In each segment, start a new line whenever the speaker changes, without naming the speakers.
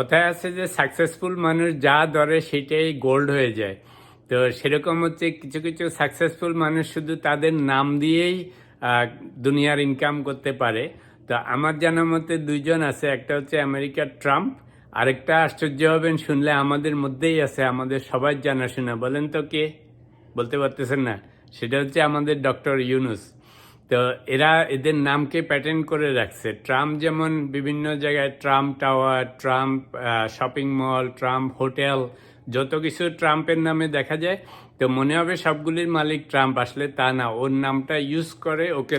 কথায় আছে যে সাকসেসফুল মানুষ যা ধরে সেটাই গোল্ড হয়ে যায়। তো সেরকম হচ্ছে কিছু কিছু সাকসেসফুল মানুষ শুধু তাদের নাম দিয়েই দুনিয়ার ইনকাম করতে পারে। তো আমার জানা মতে দুইজন আছে, একটা হচ্ছে আমেরিকার ট্রাম্প, আরেকটা আশ্চর্য হবেন শুনলে আমাদের মধ্যেই আছে, আমাদের সবার জানাশোনা। বলেন তো কে? বলতে পারতেছেন না। সেটা হচ্ছে আমাদের ডক্টর ইউনুস। তো এরা এদের নামকে প্যাটার্ন করে রাখছে। ট্রাম্প যেমন বিভিন্ন জায়গায় Trump tower, Trump shopping mall Trump hotel, যত কিছু ট্রাম্পের নামে দেখা যায়, তো মনে হবে সবগুলির মালিক ট্রাম্প, আসলে তা না, ওর নামটা ইউজ করে ওকে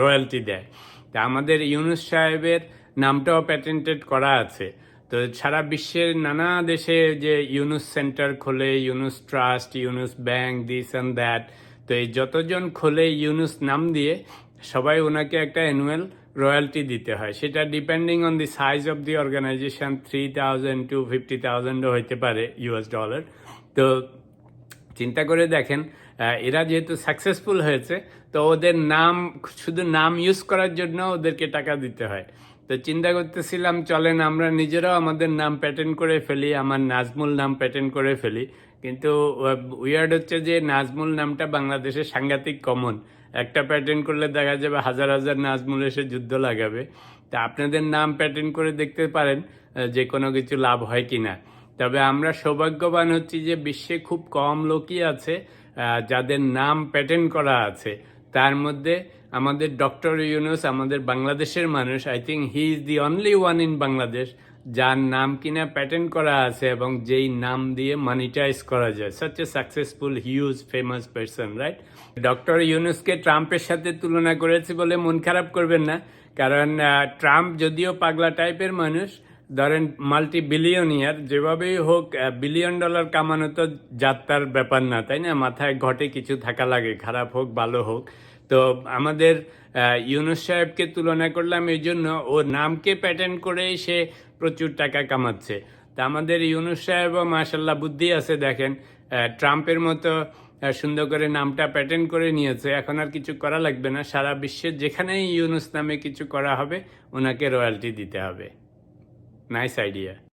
রয়্যালটি দেয়। তা আমাদের ইউনুস সাহেবের নামটাও প্যাটেন্টেড করা আছে। তো সারা বিশ্বের নানা দেশে যে ইউনুস সেন্টার খোলে, Yunus trust, Yunus bank this and that তো এই যতজন খোলে ইউনুস নাম দিয়ে, সবাই ওনাকে একটা অ্যানুয়াল রয়্যালটি দিতে হয়। সেটা depending on the size of the organisation three thousand two fifty থাউজেন্ডও হইতে পারে ইউএস ডলার তো চিন্তা করে দেখেন এরা যেহেতু সাকসেসফুল হয়েছে, তো ওদের নাম, শুধু নাম ইউজ করার জন্য ওদেরকে টাকা দিতে হয়। তো চিন্তা করতেছিলাম, চলেন আমরা নিজেরাও আমাদের নাম প্যাটার্ন করে ফেলি, আমার নাজমুল নাম প্যাটার্ন করে ফেলি। কিন্তু উইয়ার্ড হচ্ছে যে নাজমুল নামটা বাংলাদেশে সাংঘাতিক কমন একটা প্যাটার্ন করলে দেখা যাবে হাজার হাজার নাজমুল এসে যুদ্ধ লাগাবে। তা আপনাদের নাম প্যাটার্ন করে দেখতে পারেন যে কোনো কিছু লাভ হয় কিনা। তবে আমরা সৌভাগ্যবান হচ্ছি যে বিশ্বে খুব কম লোকই আছে যাদের নাম প্যাটার্ন করা আছে। তার মধ্যে আমাদের ডক্টর ইউনুস আমাদের বাংলাদেশের মানুষ I think he is the only one in Bangladesh যার নাম কিনা প্যাটার্ন করা আছে এবং যেই নাম দিয়ে মানিটাইজ করা যায়। Such a successful huge famous person right doctor ইউনুসকে ট্রাম্পের সাথে তুলনা করেছি বলে মন খারাপ করবেন না, কারণ ট্রাম্প যদিও পাগলা টাইপের মানুষ, ধরেন মাল্টি বিলিয়নিয়ার যেভাবেই হোক বিলিয়ন ডলার কামানো তো যাত্রার ব্যাপার না, তাই না? মাথায় ঘটে কিছু থাকা লাগে, খারাপ হোক, ভালো হোক। তো আমাদের ইউনুস সাহেবকে তুলনা করলাম এই জন্য ওর নামকে প্যাটার্ন করেই সে প্রচুর টাকা কামাচ্ছে। তা আমাদের ইউনুস সাহেবও মাসাল্লাহ বুদ্ধি আছে, দেখেন ট্রাম্পের মতো সুন্দর করে নামটা প্যাটার্ন করে নিয়েছে। এখন আর কিছু করা লাগবে না, সারা বিশ্বের যেখানেই ইউনুস নামে কিছু করা হবে, ওনাকে রয়্যালটি দিতে হবে। Nice idea